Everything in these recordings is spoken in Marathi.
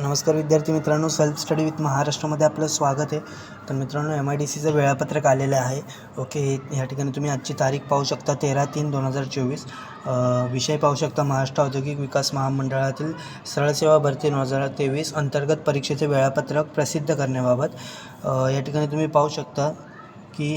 नमस्कार विद्यार्थी मित्रांनो सेल्फ स्टडी विथ महाराष्ट्रामध्ये आपलं स्वागत आहे. तर मित्रांनो एम आय डी सीचं वेळापत्रक आलेलं आहे. ओके ह्या ठिकाणी तुम्ही आजची तारीख पाहू शकता तेरा तीन दोन हजार चोवीस. विषय पाहू शकता महाराष्ट्र औद्योगिक विकास महामंडळातील सरळ सेवा भरती दोन हजार तेवीस अंतर्गत परीक्षेचे वेळापत्रक प्रसिद्ध करण्याबाबत. या ठिकाणी तुम्ही पाहू शकता की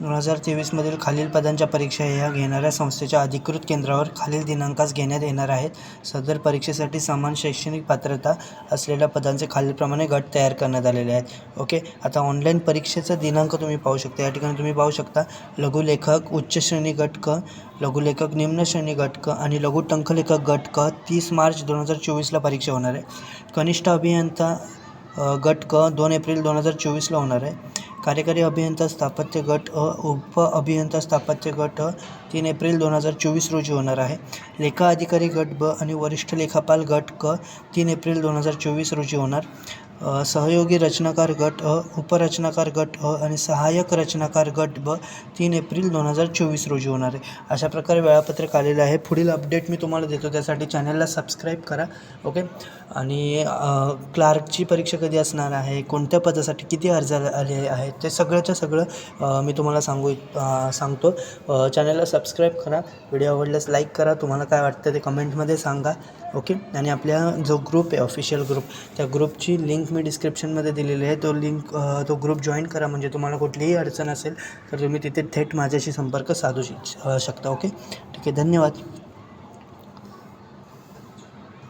दोन हजार तेवीसमधील खालील पदांच्या परीक्षा ह्या घेणाऱ्या संस्थेच्या अधिकृत केंद्रावर खालील दिनांकास घेण्यात येणार आहेत. सदर परीक्षेसाठी समान शैक्षणिक पात्रता असलेल्या पदांचे खालीलप्रमाणे गट तयार करण्यात आलेले आहेत. ओके? आता ऑनलाईन परीक्षेचा दिनांक तुम्ही पाहू शकता. या ठिकाणी तुम्ही पाहू शकता लघुलेखक उच्च श्रेणी गट क लघुलेखक निम्न श्रेणी गट क आणि लघु टंकलेखक गट क तीस मार्च दोन हजार चोवीसला परीक्षा होणार आहे. कनिष्ठ अभियंता गट क दोन एप्रिल दोन हजार चोवीसला होणार आहे. कार्यकारी अभियंता स्थापत्य गट अ उप अभियंता स्थापत्य गट अ तीन एप्रिल दोन हजार चोवीस रोजी होणार आहे. लेखा अधिकारी गट ब आणि वरिष्ठ लेखापाल गट क तीन एप्रिल दोन हजार चोवीस रोजी होणार. सहयोगी रचनाकार गट अ उपरचनाकार गट अ आणि सहाय्यक रचनाकार गट ब तीन एप्रिल दोन हजार चोवीस रोजी होणार आहे. अशा प्रकारे वेळापत्रक आलेलं आहे. पुढील अपडेट मी तुम्हाला देतो. त्यासाठी चॅनलला सबस्क्राईब करा. ओके? आणि क्लार्कची परीक्षा कधी असणार आहे? कोणत्या पदासाठी किती अर्ज आले आहेत? ते सगळ्याच्या सगळं मी तुम्हाला सांगू सांगतो. चॅनलला सबस्क्राईब करा. व्हिडिओ आवडल्यास लाईक करा. तुम्हाला काय वाटतं ते कमेंटमध्ये सांगा. ओके आणि आपल्या जो ग्रुप आहे ऑफिशियल ग्रुप त्या ग्रुपची लिंक मी डिस्क्रिप्शनमध्ये दिलेली आहे. तो लिंक तो ग्रुप जॉईन करा. म्हणजे तुम्हाला कुठलीही अडचण असेल तर तुम्ही तिथे थेट माझ्याशी संपर्क साधू शकता. ओके ठीक आहे. धन्यवाद.